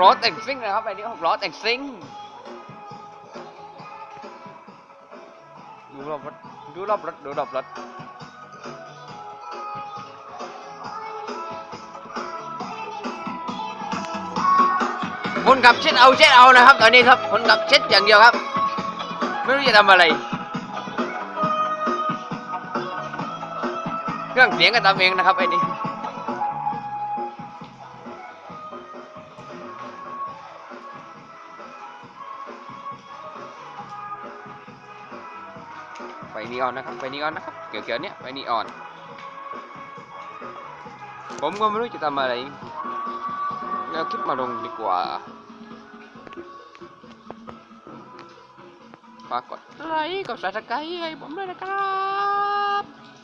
ล้อแต่งซิ่งนะครับไอ้นี่หกล้อแต่งซิ่งดูรอบรถดูรอบรถดูรอบรถคนขับเช็ดเอาเช็ดเอานะครับ ตอนนี้ครับคนขับเช็ดอย่างเดียวครับ ไม่รู้จะทำอะไร เครื่องเสียงก็ทำเองนะครับไอ้นี่ ไฟนีออนนะครับ ไฟนีออนนะครับ เกี่ยวๆเนี้ยไฟนีออน ผมก็ไม่รู้จะทำอะไรเอาคลิปมาลงดีกว่า ฝากกดไลค์กดซับสไครต์ให้ผมด้วยนะครับ